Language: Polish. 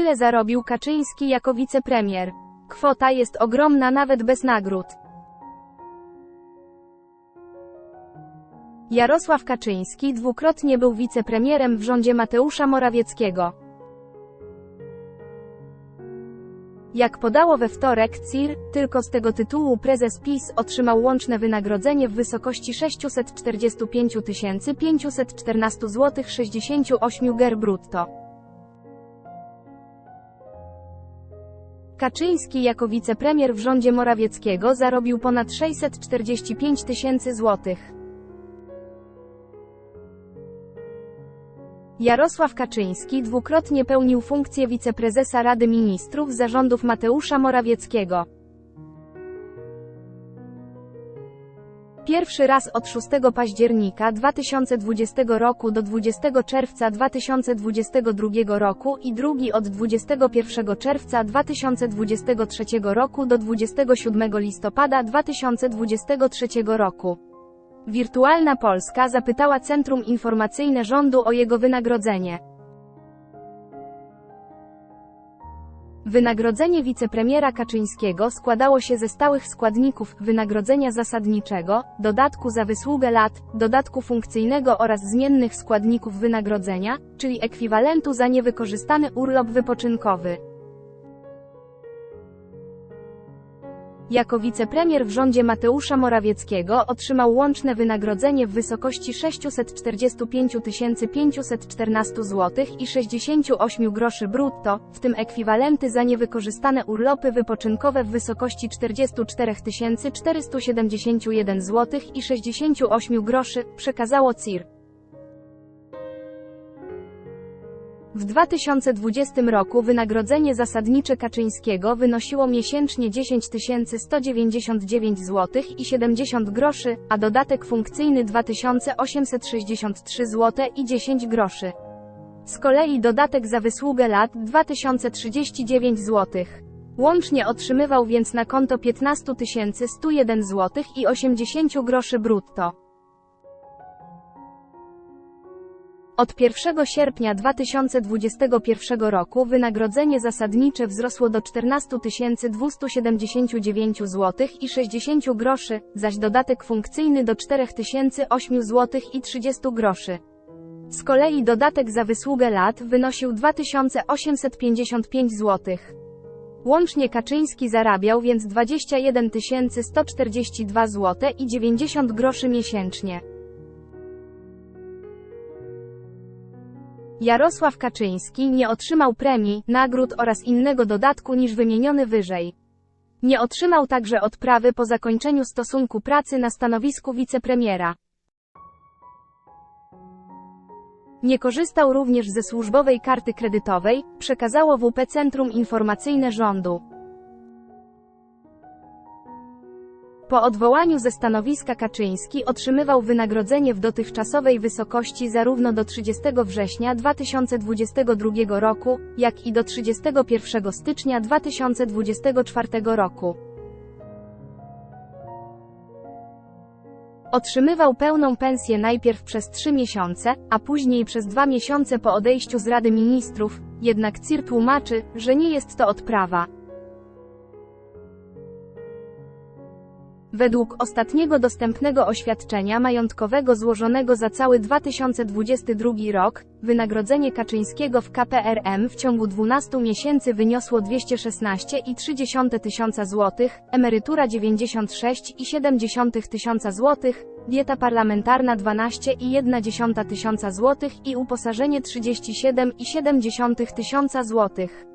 Tyle zarobił Kaczyński jako wicepremier. Kwota jest ogromna nawet bez nagród. Jarosław Kaczyński dwukrotnie był wicepremierem w rządzie Mateusza Morawieckiego. Jak podało we wtorek CIR, tylko z tego tytułu prezes PiS otrzymał łączne wynagrodzenie w wysokości 645 514 zł 68 ger brutto. Kaczyński jako wicepremier w rządzie Morawieckiego zarobił ponad 645 tysięcy złotych. Jarosław Kaczyński dwukrotnie pełnił funkcję wiceprezesa Rady Ministrów zarządów Mateusza Morawieckiego. Pierwszy raz od 6 października 2020 roku do 20 czerwca 2022 roku i drugi od 21 czerwca 2023 roku do 27 listopada 2023 roku. Wirtualna Polska zapytała Centrum Informacyjne Rządu o jego wynagrodzenie. Wynagrodzenie wicepremiera Kaczyńskiego składało się ze stałych składników wynagrodzenia zasadniczego, dodatku za wysługę lat, dodatku funkcyjnego oraz zmiennych składników wynagrodzenia, czyli ekwiwalentu za niewykorzystany urlop wypoczynkowy. Jako wicepremier w rządzie Mateusza Morawieckiego otrzymał łączne wynagrodzenie w wysokości 645 514 zł i 68 groszy brutto, w tym ekwiwalenty za niewykorzystane urlopy wypoczynkowe w wysokości 44 471 zł i 68 groszy, przekazało CIR. W 2020 roku wynagrodzenie zasadnicze Kaczyńskiego wynosiło miesięcznie 10 199 zł i 70 groszy, a dodatek funkcyjny 2863 zł i 10 groszy. Z kolei dodatek za wysługę lat 2039 zł. Łącznie otrzymywał więc na konto 15 101 zł i 80 groszy brutto. Od 1 sierpnia 2021 roku wynagrodzenie zasadnicze wzrosło do 14 279 zł i 60 groszy, zaś dodatek funkcyjny do 4008 zł i 30 groszy. Z kolei dodatek za wysługę lat wynosił 2855 zł. Łącznie Kaczyński zarabiał więc 21 142 zł i 90 groszy miesięcznie. Jarosław Kaczyński nie otrzymał premii, nagród oraz innego dodatku niż wymieniony wyżej. Nie otrzymał także odprawy po zakończeniu stosunku pracy na stanowisku wicepremiera. Nie korzystał również ze służbowej karty kredytowej, przekazało WP Centrum Informacyjne Rządu. Po odwołaniu ze stanowiska Kaczyński otrzymywał wynagrodzenie w dotychczasowej wysokości zarówno do 30 września 2022 roku, jak i do 31 stycznia 2024 roku. Otrzymywał pełną pensję najpierw przez 3 miesiące, a później przez 2 miesiące po odejściu z Rady Ministrów, jednak CIR tłumaczy, że nie jest to odprawa. Według ostatniego dostępnego oświadczenia majątkowego złożonego za cały 2022 rok, wynagrodzenie Kaczyńskiego w KPRM w ciągu 12 miesięcy wyniosło 216,3 tysiąca złotych, emerytura 96,7 tysiąca złotych, dieta parlamentarna 12,1 tysiąca złotych i uposażenie 37,7 tysiąca złotych.